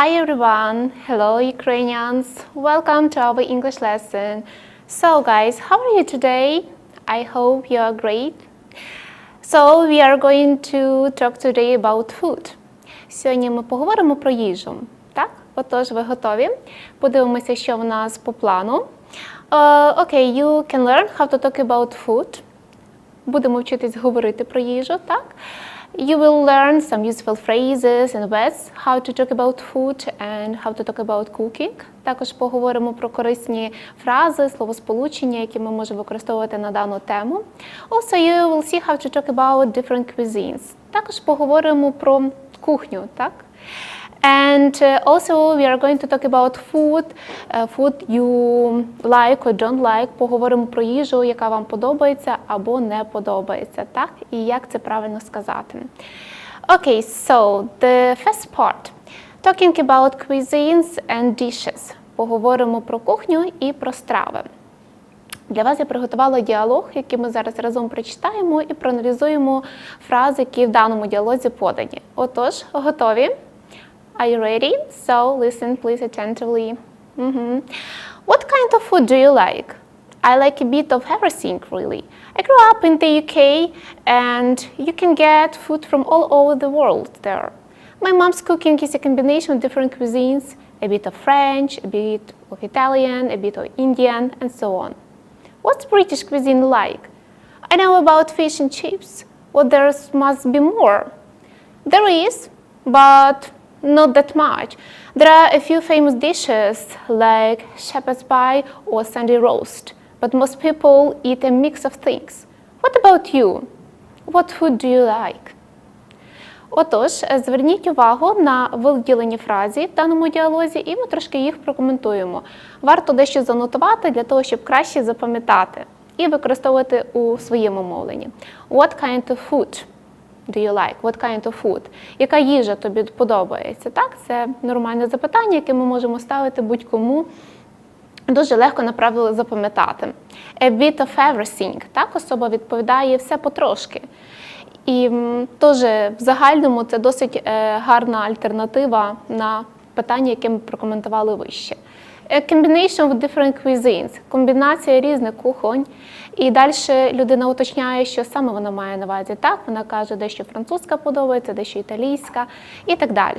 Hi everyone, hello Ukrainians, welcome to our English lesson. So guys, how are you today? I hope you are great. So we are going to talk today about food. Сьогодні ми поговоримо про їжу. Так? Отож, ви готові? Подивимося, що в нас по плану. Uh, okay, you can learn how to talk about food. Будемо вчитись говорити про їжу, так? You will learn some useful phrases and words, how to talk about food and how to talk about cooking. Також поговоримо про корисні фрази, словосполучення, які ми можемо використовувати на дану тему. Also, you will see how to talk about different cuisines. Також поговоримо про кухню, так? And uh, also we are going to talk about food, uh, food you like or don't like. Поговоримо про їжу, яка вам подобається або не подобається, так? І як це правильно сказати. Okay, so the first part. Talking about cuisines and dishes. Поговоримо про кухню і про страви. Для вас я приготувала діалог, який ми зараз разом прочитаємо і проаналізуємо фрази, які в даному діалозі подані. Отож, готові? Are you ready? So listen, please attentively. Mhm. What kind of food do you like? I like a bit of everything, really. I grew up in the UK, and you can get food from all over the world there. My mom's cooking is a combination of different cuisines a bit of French, a bit of Italian, a bit of Indian, and so on. What's British cuisine like? I know about fish and chips. Well, there must be more. There is, but not that much. There are a few famous dishes like shepherd's pie or Sunday roast, but most people eat a mix of things. What about you? What food do you like? Отож, зверніть увагу на виділені фразі в даному діалозі, і ми трошки їх прокоментуємо. Варто дещо занотувати для того, щоб краще запам'ятати і використовувати у своєму мовленні. What kind of food do you like? What kind of food? Яка їжа тобі подобається? Так, це нормальне запитання, яке ми можемо ставити будь-кому. Дуже легко направили запам'ятати. A bit of everything. Так, особа відповідає все потрошки. І теж в загальному це досить е, гарна альтернатива на питання, яке ми прокоментували вище. A combination of different cuisines. Комбінація різних кухонь. І далі людина уточняє, що саме вона має на увазі. Так, вона каже, дещо французька подобається, дещо італійська і так далі.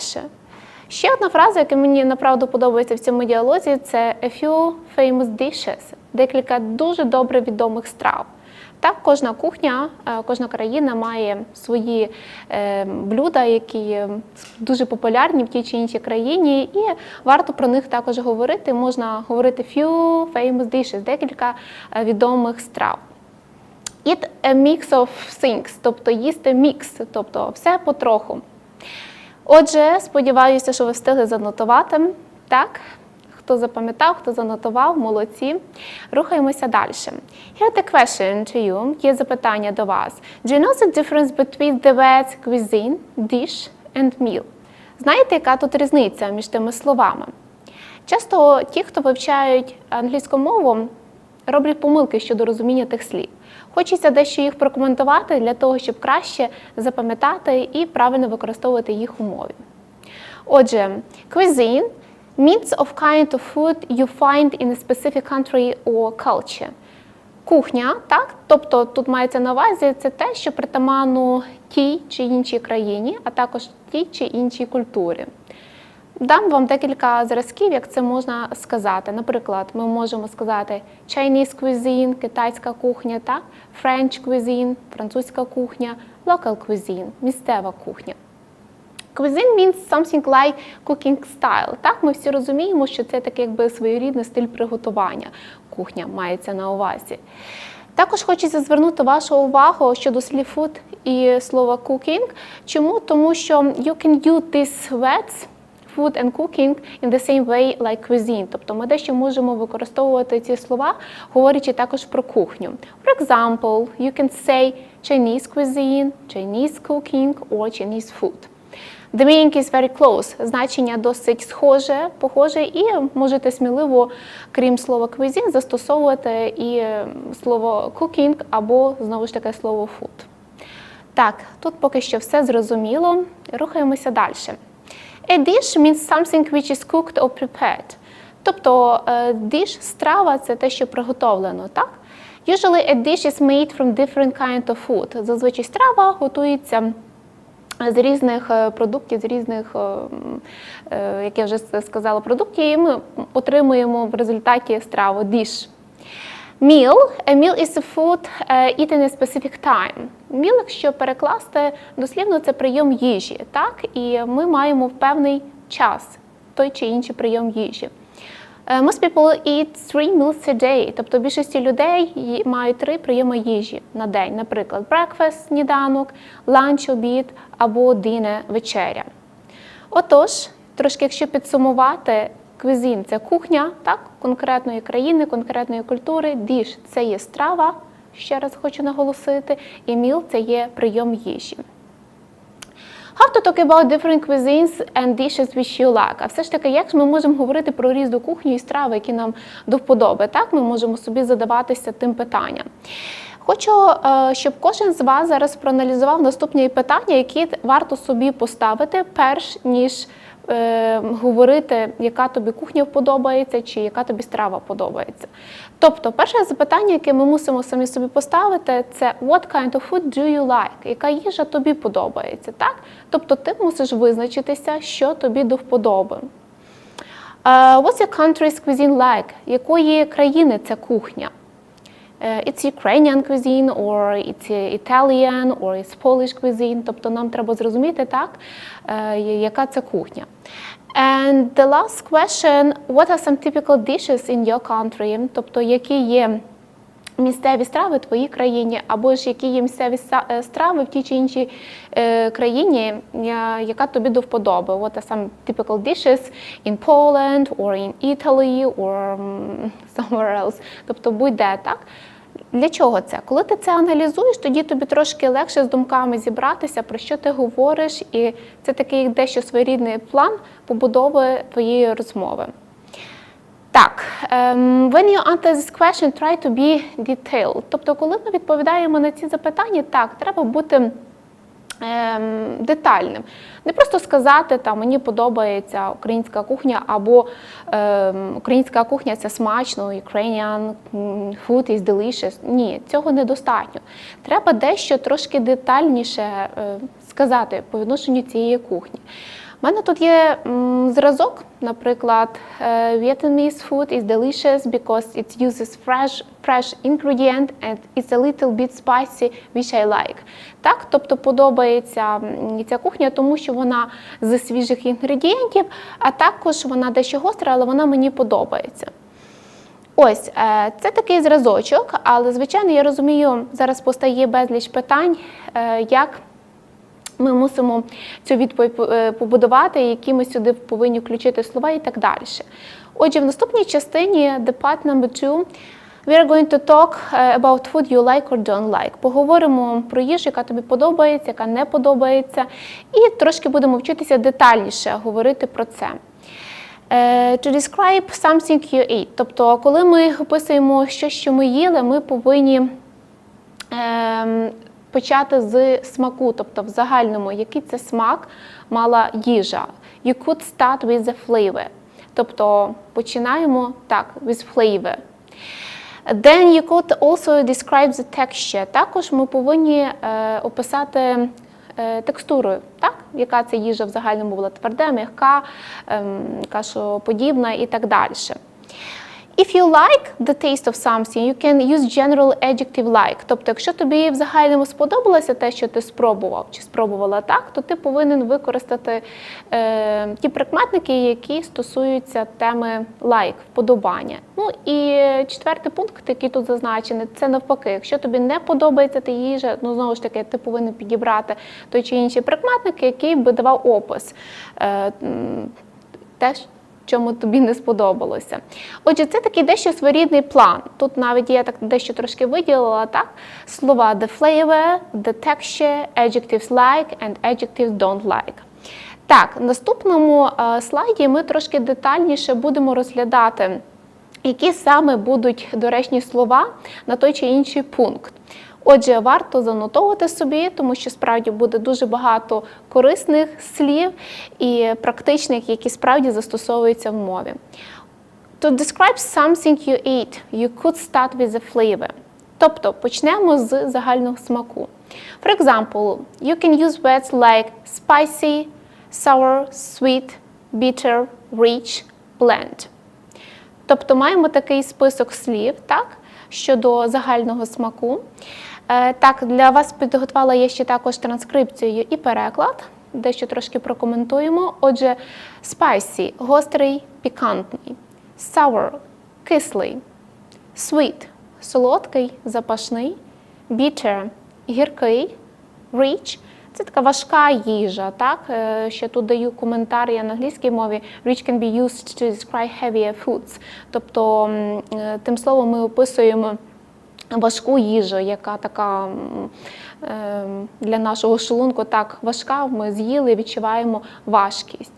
Ще одна фраза, яка мені направду подобається в цьому діалозі, це a few famous dishes, декілька дуже добре відомих страв. Так, кожна кухня, е, кожна країна має свої е, блюда, які дуже популярні в тій чи іншій країні, і варто про них також говорити. Можна говорити few famous dishes, декілька е, відомих страв. Eat a mix of things, тобто їсти мікс, тобто все потроху. Отже, сподіваюся, що ви встигли занотувати. Так, хто запам'ятав, хто занотував, молодці. Рухаємося далі. Here the question to you. Є запитання до вас. Do you know the difference between the words cuisine, dish and meal? Знаєте, яка тут різниця між тими словами? Часто ті, хто вивчають англійську мову, роблять помилки щодо розуміння тих слів. Хочеться дещо їх прокоментувати для того, щоб краще запам'ятати і правильно використовувати їх у мові. Отже, cuisine means of kind of food you find in a specific country or culture. Кухня, так, тобто тут мається на увазі це те, що притаманно тій чи іншій країні, а також тій чи іншій культурі. Дам вам декілька зразків, як це можна сказати. Наприклад, ми можемо сказати Chinese cuisine, китайська кухня, так? French cuisine, французька кухня, local cuisine, місцева кухня. Cuisine means something like cooking style. Так, ми всі розуміємо, що це такий якби своєрідний стиль приготування. Кухня мається на увазі. Також хочеться звернути вашу увагу щодо слів food і слова cooking. Чому? Тому що you can use these words food and cooking in the same way like cuisine. Тобто ми дещо можемо використовувати ці слова, говорячи також про кухню. For example, you can say Chinese cuisine, Chinese cooking or Chinese food. The meaning is very close. Значення досить схоже, похоже, і можете сміливо, крім слова cuisine, застосовувати і е, слово cooking або знову ж таки слово food. Так, тут поки що все зрозуміло. Рухаємося далі. A dish means something which is cooked or prepared. Тобто е, dish – страва це те, що приготовлено, так? Usually a dish is made from different kind of food. Зазвичай страва готується з різних е, продуктів, з різних, е, е, як я вже сказала, продуктів, і ми отримуємо в результаті страву dish. Meal. A meal is a food eaten at a specific time. Meal, якщо перекласти дослівно, це прийом їжі, так? І ми маємо в певний час той чи інший прийом їжі. Most people eat three meals a day, тобто більшості людей мають три прийоми їжі на день, наприклад, breakfast – сніданок, lunch – обід або dinner – вечеря. Отож, трошки якщо підсумувати, квізін це кухня так, конкретної країни, конкретної культури, діш це є страва, ще раз хочу наголосити, і міл це є прийом їжі. How to talk about different cuisines and dishes which you like? А все ж таки, як ми можемо говорити про різну кухню і страви, які нам до вподоби? Так, ми можемо собі задаватися тим питанням. Хочу, е, щоб кожен з вас зараз проаналізував наступні питання, які варто собі поставити, перш ніж говорити, яка тобі кухня подобається чи яка тобі страва подобається. Тобто, перше запитання, яке ми мусимо самі собі поставити, це what kind of food do you like? Яка їжа тобі подобається? Так? Тобто ти мусиш визначитися, що тобі до вподоби. Uh, what's your country's cuisine like? Якої країни ця кухня? Uh, It's Ukrainian cuisine, or it's Italian, or it's Polish cuisine. Тобто нам треба зрозуміти, так, е, яка це кухня. And the last question, what are some typical dishes in your country? Тобто, які є місцеві страви в твоїй країні, або ж які є місцеві е, страви в тій чи іншій е, країні, яка тобі до вподоби. What are some typical dishes in Poland, or in Italy, or somewhere else. Тобто будь-де, так? Для чого це? Коли ти це аналізуєш, тоді тобі трошки легше з думками зібратися, про що ти говориш, і це такий дещо своєрідний план побудови твоєї розмови. Так, ем, when you answer this question, try to be detailed. Тобто, коли ми відповідаємо на ці запитання, так, треба бути детальним. Не просто сказати, там, мені подобається українська кухня, або ем, українська кухня це смачно, Ukrainian food is delicious. Ні, цього недостатньо. Треба дещо трошки детальніше е, сказати по відношенню цієї кухні. У мене тут є зразок, наприклад, е, Vietnamese food is delicious because it uses fresh, fresh ingredient and it's a little bit spicy, which I like. Так, тобто подобається ця кухня, тому що вона з свіжих інгредієнтів, а також вона дещо гостра, але вона мені подобається. Ось е, це такий зразочок, але звичайно я розумію, зараз постає безліч питань, е, як ми мусимо цю відповідь е, побудувати, які ми сюди повинні включити слова і так далі. Отже, в наступній частині, the part number two, we are going to talk е, about food you like or don't like. Поговоримо про їжу, яка тобі подобається, яка не подобається, і трошки будемо вчитися детальніше говорити про це. Е, To describe something you eat. Тобто, коли ми описуємо щось, що ми їли, ми повинні ем, почати з смаку, тобто в загальному, який це смак мала їжа. You could start with the flavor. Тобто починаємо так, with flavor. Then you could also describe the texture. Також ми повинні е, описати е, текстурою, так? яка ця їжа в загальному була тверда, м'яка, ем, кашоподібна і так далі. If you like the taste of something, you can use general adjective like. Тобто, якщо тобі в загальному сподобалося те, що ти спробував чи спробувала так, то ти повинен використати е, ті прикметники, які стосуються теми like, вподобання. Ну і четвертий пункт, який тут зазначений, це навпаки. Якщо тобі не подобається та їжа, ну знову ж таки, ти повинен підібрати той чи інший прикметник, який би давав опис. Е, м, те, чому тобі не сподобалося. Отже, це такий дещо своєрідний план. Тут навіть я так дещо трошки виділила так. Слова the flavor, the texture, adjectives like and adjectives don't like. Так, в наступному е, слайді ми трошки детальніше будемо розглядати, які саме будуть доречні слова на той чи інший пункт. Отже, варто занотовувати собі, тому що справді буде дуже багато корисних слів і практичних, які справді застосовуються в мові. To describe something you ate, you could start with the flavor. Тобто почнемо з загального смаку. For example, you can use words like spicy, sour, sweet, bitter, rich, blend. Тобто маємо такий список слів, так, щодо загального смаку. Е, Так, для вас підготувала я ще також транскрипцію і переклад, дещо трошки прокоментуємо. Отже, spicy – гострий, пікантний, sour – кислий, sweet – солодкий, запашний, bitter – гіркий, rich – це така важка їжа, так? Е, Ще тут даю коментар я на англійській мові. Rich can be used to describe heavier foods. Тобто е, тим словом ми описуємо важку їжу, яка така е, для нашого шлунку так важка. Ми з'їли, відчуваємо важкість.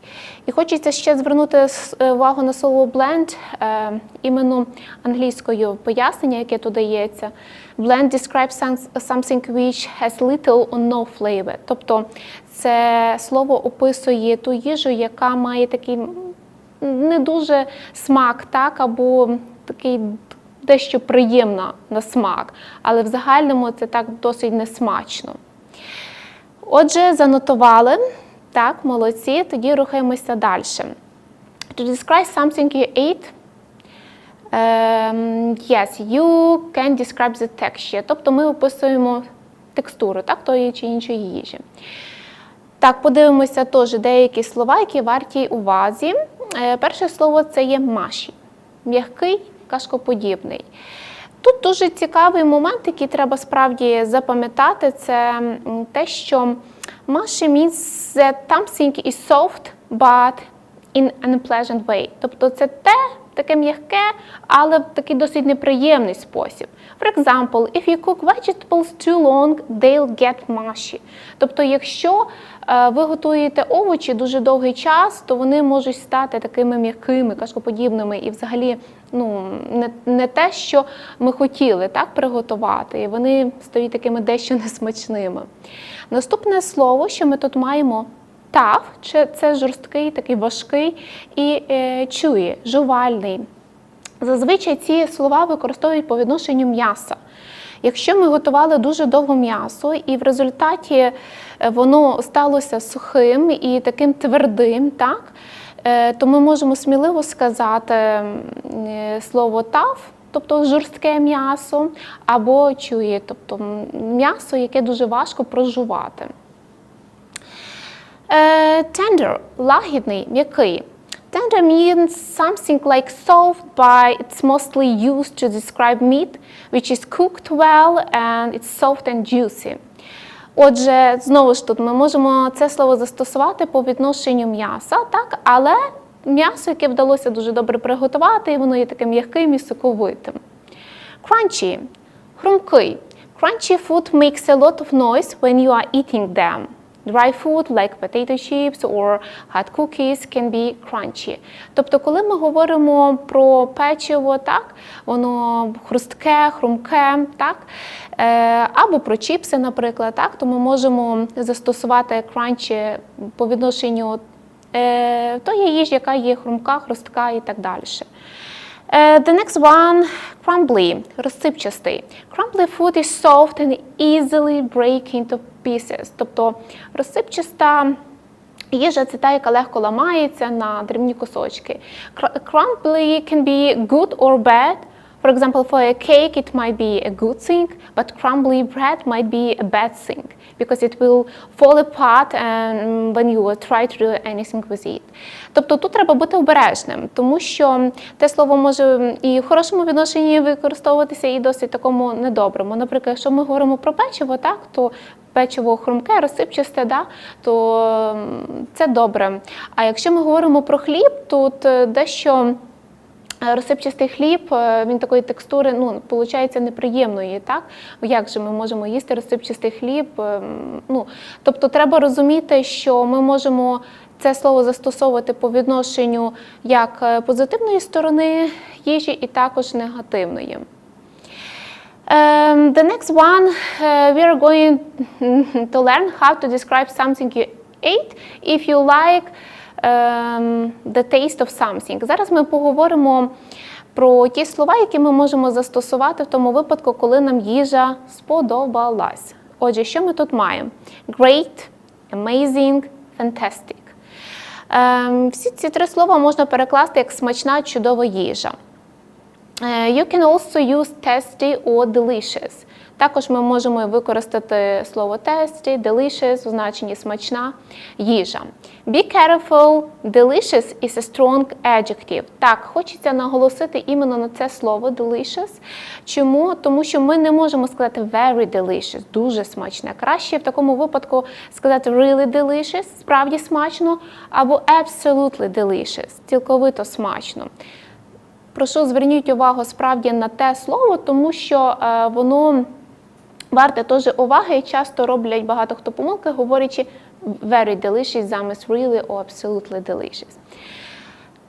І хочеться ще звернути е, увагу на слово blend, е, іменно англійською пояснення, яке тут дається. Blend describes something which has little or no flavor. Тобто це слово описує ту їжу, яка має такий не дуже смак, так, або такий дещо приємна на смак, але в загальному це так досить несмачно. Отже, занотували. Так, молодці, тоді рухаємося далі. To describe something you ate, Ем, yes, you can describe the texture. Тобто ми описуємо текстуру так, тої чи іншої їжі. Так, подивимося теж деякі слова, які варті увазі. Е, Перше слово це є маші. М'який, кашкоподібний. Тут дуже цікавий момент, який треба справді запам'ятати, це те, що маші means that something is soft, but in an unpleasant way. Тобто це те, таке м'яке, але в такий досить неприємний спосіб. For example, if you cook vegetables too long, they'll get mushy. Тобто, якщо е, ви готуєте овочі дуже довгий час, то вони можуть стати такими м'якими, кашкоподібними і взагалі ну, не, не те, що ми хотіли так приготувати. І вони стають такими дещо несмачними. Наступне слово, що ми тут маємо тав, чи це жорсткий, такий важкий і е, чує, жувальний. Зазвичай ці слова використовують по відношенню м'яса. Якщо ми готували дуже довго м'ясо, і в результаті е, воно сталося сухим і таким твердим, так, то ми можемо сміливо сказати е, слово тав, тобто жорстке м'ясо, або чує, тобто м'ясо, яке дуже важко прожувати. Е, Tender – лагідний, м'який. Tender means something like soft, but it's mostly used to describe meat, which is cooked well and it's soft and juicy. Отже, знову ж тут ми можемо це слово застосувати по відношенню м'яса, так? але м'ясо, яке вдалося дуже добре приготувати, і воно є таким м'яким і соковитим. Crunchy – хрумкий. Crunchy food makes a lot of noise when you are eating them. Dry food, like potato chips or hot cookies, can be crunchy. Тобто, коли ми говоримо про печиво, так, воно хрустке, хрумке, так, е, або про чіпси, наприклад, так, то ми можемо застосувати crunchy по відношенню е, тої їжі, яка є хрумка, хрустка і так далі. Uh, the next one, crumbly, розсипчастий. Crumbly food is soft and easily break into pieces. Тобто розсипчаста їжа це та, яка легко ламається на дрібні кусочки. Cr- Crumbly can be good or bad. For example, for a cake it might be a good thing, but crumbly bread might be a bad thing because it will fall apart and when you try to do anything with it. Тобто тут треба бути обережним, тому що те слово може і в хорошому відношенні використовуватися, і досить такому недоброму. Наприклад, якщо ми говоримо про печиво, так то печиво хрумке, розсипчасте, да, то це добре. А якщо ми говоримо про хліб, тут е, дещо. Е, Розсипчастий хліб, е, він такої текстури, ну, виходить, неприємної, так? Як же ми можемо їсти розсипчастий хліб? Ем, Ну, тобто треба розуміти, що ми можемо це слово застосовувати по відношенню як е, позитивної сторони їжі і також негативної. Um, the next one, uh, we are going to learn how to describe something you ate if you like the taste of something. Зараз ми поговоримо про ті слова, які ми можемо застосувати в тому випадку, коли нам їжа сподобалась. Отже, що ми тут маємо? Great, amazing, fantastic. Ем, всі ці три слова можна перекласти як смачна, чудова їжа. Е, You can also use tasty or delicious. Також ми можемо використати слово tasty, delicious в значенні смачна їжа. Be careful, delicious is a strong adjective. Так, хочеться наголосити іменно на це слово delicious. Чому? Тому що ми не можемо сказати very delicious, дуже смачне. Краще в такому випадку сказати really delicious, справді смачно, або absolutely delicious, цілковито смачно. Прошу зверніть увагу справді на те слово, тому що е, воно варте теж уваги і часто роблять багато хто помилки, говорячи very delicious замість really or absolutely delicious.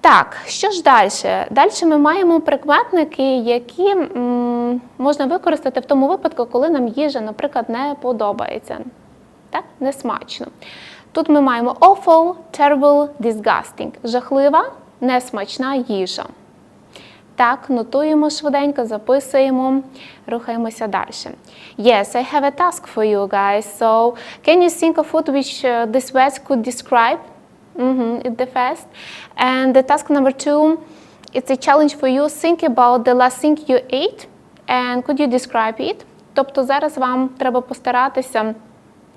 Так, що ж далі? Далі ми маємо прикметники, які можна використати в тому випадку, коли нам їжа, наприклад, не подобається. Так, не смачно. Тут ми маємо awful, terrible, disgusting. Жахлива, несмачна їжа. Так, нотуємо швиденько, записуємо, рухаємося далі. Yes, I have a task for you guys. So, can you think of food which uh, this words could describe? Mm-hmm, it's the first. And the task number two, it's a challenge for you. Think about the last thing you ate and could you describe it? Тобто зараз вам треба постаратися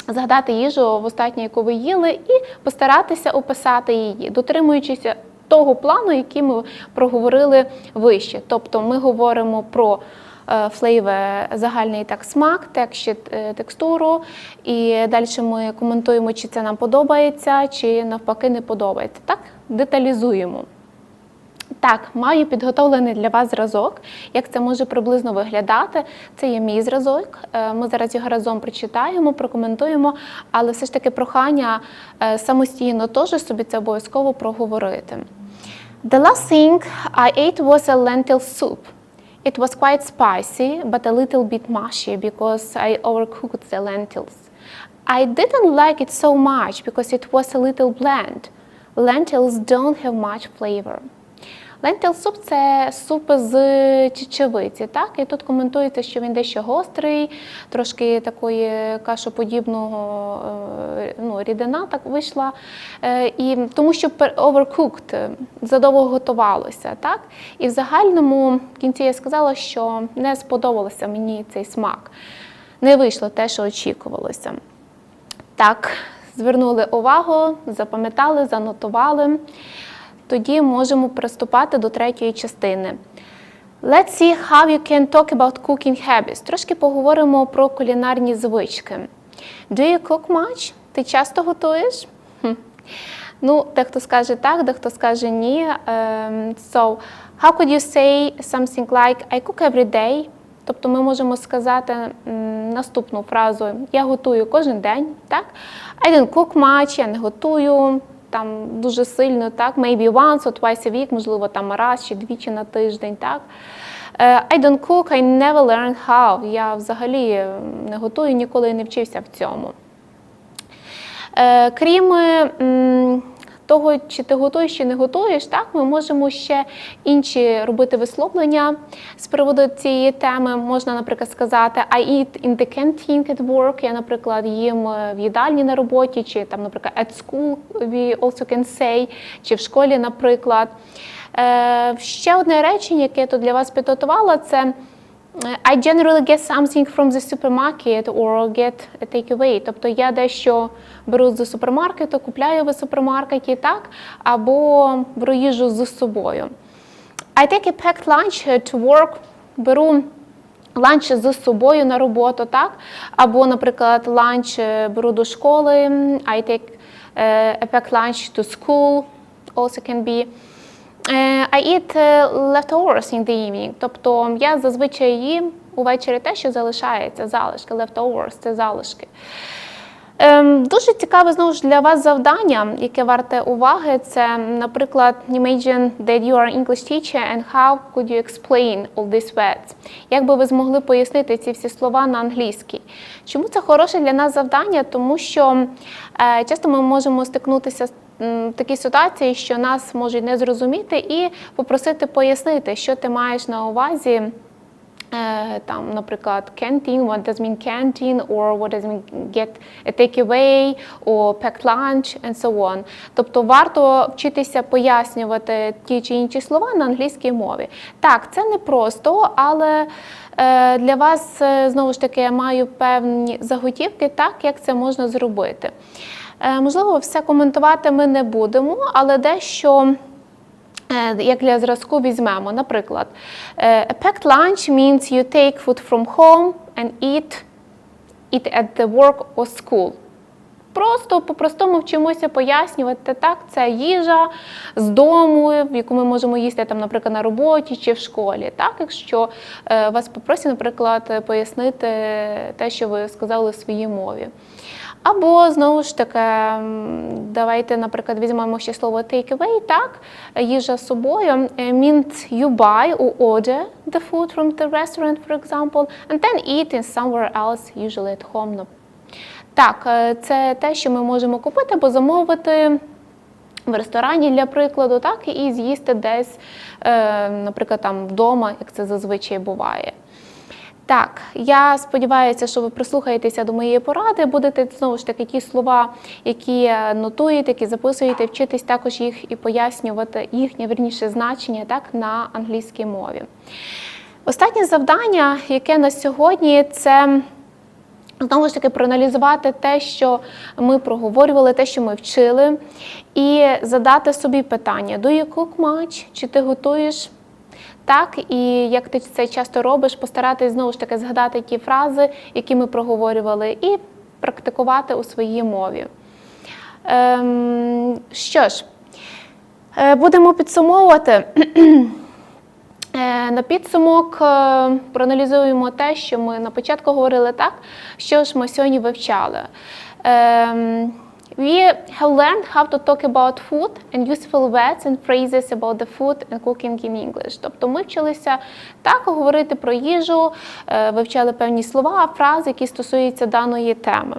згадати їжу в останнє, яку ви їли, і постаратися описати її, дотримуючись того плану, який ми проговорили вище. Тобто ми говоримо про е, флейве загальний так смак, е, текстуру, і далі ми коментуємо, чи це нам подобається, чи навпаки не подобається. Так, деталізуємо. Так, маю підготовлений для вас зразок. Як це може приблизно виглядати? Це є мій зразок. Е, Ми зараз його разом прочитаємо, прокоментуємо, але все ж таки прохання самостійно теж собі це обов'язково проговорити. The last thing I ate was a lentil soup. It was quite spicy, but a little bit mushy because I overcooked the lentils. I didn't like it so much because it was a little bland. Lentils don't have much flavor. Лентил суп це суп з чечевиці, так? І тут коментується, що він дещо гострий, трошки такої кашоподібного е, ну, рідина так вийшла. Е, І тому що overcooked, задовго готувалося, так? І в загальному в кінці я сказала, що не сподобався мені цей смак. Не вийшло те, що очікувалося. Так, звернули увагу, запам'ятали, занотували. Тоді можемо приступати до третьої частини. Let's see how you can talk about cooking habits. Трошки поговоримо про кулінарні звички. Do you cook much? Ти часто готуєш? Ну, дехто скаже так, дехто скаже ні. Ем, so, how could you say something like I cook every day? Тобто ми можемо сказати наступну фразу Я готую кожен день, так? I don't cook much, я не готую там дуже сильно, так? Maybe once or twice a week, можливо, там раз чи двічі на тиждень, так? Е, I don't cook, I never learned how. Я взагалі не готую, ніколи не вчився в цьому. Е, Крім того, чи ти готуєш, чи не готуєш, так ми можемо ще інші робити висловлення з приводу цієї теми. Можна, наприклад, сказати I eat in the canteen at work. Я, наприклад, їм е, в їдальні на роботі, чи там, наприклад, at school we also can say, чи в школі, наприклад. Е, Ще одне речення, яке я тут для вас підготувала, це I generally get something from the supermarket or get a takeaway. Тобто я дещо беру з супермаркету, купляю в супермаркеті, так, або беру їжу з собою. I take a packed lunch to work, беру ланч з собою на роботу, так? Або, наприклад, ланч е, беру до школи, I take е, a packed lunch to school, also can be. Е, I eat е, leftovers in the evening. Тобто я зазвичай їм увечері те, що залишається, залишки, leftovers – це залишки. Ем, дуже цікаве знову ж для вас завдання, яке варте уваги. Це, наприклад, imagine that you are English teacher and how could you explain all these words? Як би ви змогли пояснити ці всі слова на англійській? Чому це хороше для нас завдання? Тому що е, часто ми можемо стикнутися з такій ситуації, що нас можуть не зрозуміти і попросити пояснити, що ти маєш на увазі. Е, Там, наприклад, canteen, what does mean canteen, or what does mean get a takeaway, or packed lunch, and so on. Тобто варто вчитися пояснювати ті чи інші слова на англійській мові. Так, це не просто, але е, для вас е, знову ж таки я маю певні заготівки, так як це можна зробити. Е, Можливо, все коментувати ми не будемо, але дещо. Е, Як для зразку візьмемо, наприклад, е, a packed lunch means you take food from home and eat it at the work or school. Просто по-простому вчимося пояснювати, так, це їжа з дому, в яку ми можемо їсти, там, наприклад, на роботі чи в школі. Так, якщо вас попросять, наприклад, пояснити те, що ви сказали у своїй мові. Або знову ж таки, давайте, наприклад, візьмемо ще слово take away, так, їжа з собою е, means you buy or order the food from the restaurant, for example, and then eat in somewhere else, usually at home. Так, е, це те, що ми можемо купити або замовити в ресторані, для прикладу, так, і з'їсти десь, е, наприклад, там вдома, як це зазвичай буває. Так, я сподіваюся, що ви прислухаєтеся до моєї поради, будете знову ж таки ті слова, які нотуєте, які записуєте, вчитись також їх і пояснювати їхнє верніше значення так, на англійській мові. Останнє завдання, яке на сьогодні, це Знову ж таки, проаналізувати те, що ми проговорювали, те, що ми вчили, і задати собі питання: Do you cook? Чи ти готуєш? Так, і як ти це часто робиш, постаратись знову ж таки згадати ті фрази, які ми проговорювали, і практикувати у своїй мові. Ем, що ж, е, будемо підсумовувати. Е, На підсумок е, проаналізуємо те, що ми на початку говорили так, що ж ми сьогодні вивчали. Ем, We have learned how to talk about food and useful words and phrases about the food and cooking in English. Тобто ми вчилися так говорити про їжу, е, вивчали певні слова, фрази, які стосуються даної теми.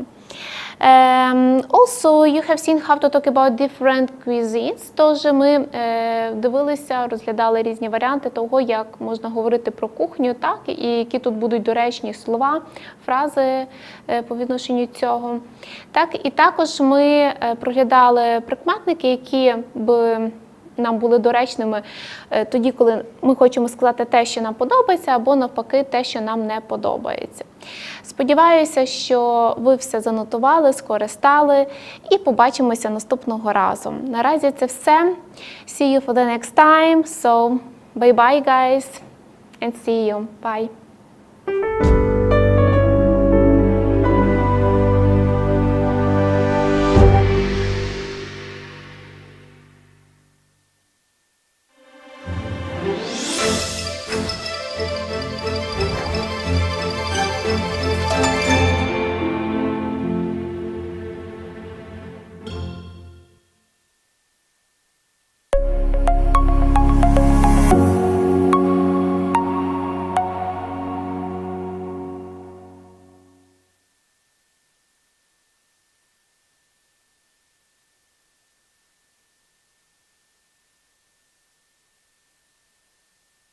Um, also, you have seen how to talk about different cuisines. Тож ми е, дивилися, розглядали різні варіанти того, як можна говорити про кухню, так і які тут будуть доречні слова, фрази е, по відношенню цього. Так, і також ми е, проглядали прикметники, які би нам були доречними е, тоді, коли ми хочемо сказати те, що нам подобається, або навпаки, те, що нам не подобається. Сподіваюся, що ви все занотували, скористали і побачимося наступного разу. Наразі це все. See you for the next time. So, bye bye, guys, and see you. Bye.